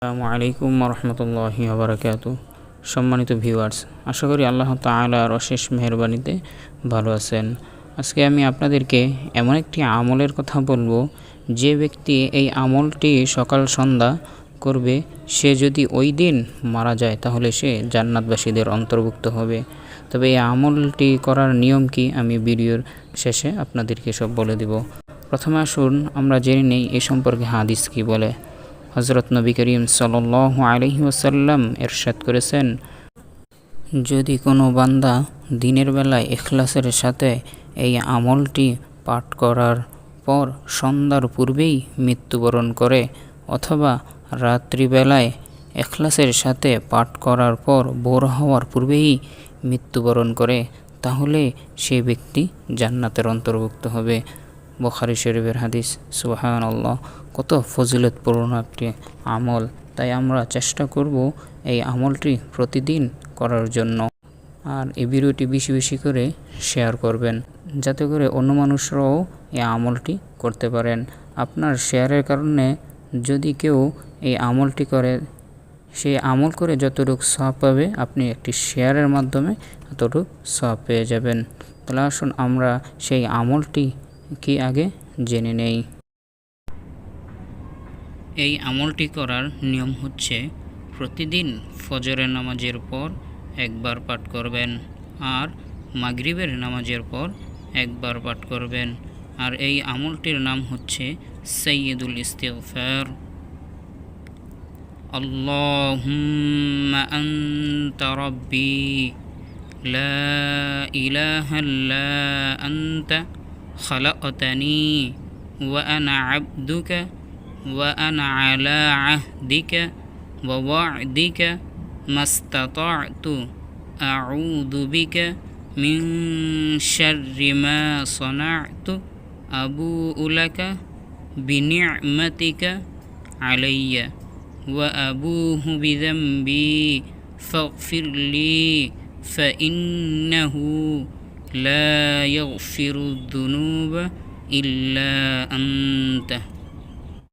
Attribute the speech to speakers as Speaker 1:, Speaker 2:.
Speaker 1: আসসালামু আলাইকুম রহমতুল্লাহি আবরাকাত সম্মানিত ভিউয়ার্স, আশা করি আল্লাহ তাআলার অশেষ মেহরবানিতে ভালো আছেন। আজকে আমি আপনাদেরকে এমন একটি আমলের কথা বলব, যে ব্যক্তি এই আমলটি সকাল সন্ধ্যা করবে, সে যদি ওই দিন মারা যায়, তাহলে সে জান্নাতবাসীদের অন্তর্ভুক্ত হবে। তবে এই আমলটি করার নিয়ম কি, আমি ভিডিওর শেষে আপনাদেরকে সব বলে দেব। প্রথমে আসুন, আমরা জেনে নেই এ সম্পর্কে হাদিস কি বলে। হজরত নবী করিম সাল আলহি ওসাল্লাম এরশাদ করেছেন, যদি কোনো বান্দা দিনের বেলায় এখলাসের সাথে এই আমলটি পাঠ করার পর সন্ধ্যার পূর্বেই মৃত্যুবরণ করে অথবা রাত্রিবেলায় এখলাসের সাথে পাঠ করার পর ভোর হওয়ার পূর্বেই মৃত্যুবরণ করে, তাহলে সে ব্যক্তি জান্নাতের অন্তর্ভুক্ত হবে। বখারি শরীফের হাদিস সুহান আল্লাহ কত ফজিলতপূর্ণ একটি আমল। তাই আমরা চেষ্টা করব এই আমলটি প্রতিদিন করার জন্য। আর এই ভিডিওটি বেশি বেশি করে শেয়ার করবেন, যাতে করে অন্য মানুষরাও এই আমলটি করতে পারেন। আপনার শেয়ারের কারণে যদি কেউ এই আমলটি করে সেই আমল করে যতটুকু সব পাবে, আপনি একটি শেয়ারের মাধ্যমে ততটুকু সব পেয়ে যাবেন। তাহলে আসুন আমরা সেই আমলটি কি আগে জেনে নেই এই আমলটি করার নিয়ম হচ্ছে প্রতিদিন ফজরের নামাজের পর একবার পাঠ করবেন আর মাগরিবের নামাজের পর একবার পাঠ করবেন আর এই আমলটির নাম হচ্ছে সৈয়দুল ইস্তেফার اللهم أنت ربي لا إله إلا أنت خلقتني وأنا عبدك وأنا على عهدك ووعدك ما استطعت. أعوذ بك من شر ما صنعت. أبوء لك بنعمتك علي وأبوه بذنبي فاغفر لي فإنه لا يغفر الذنوب إلا أنت.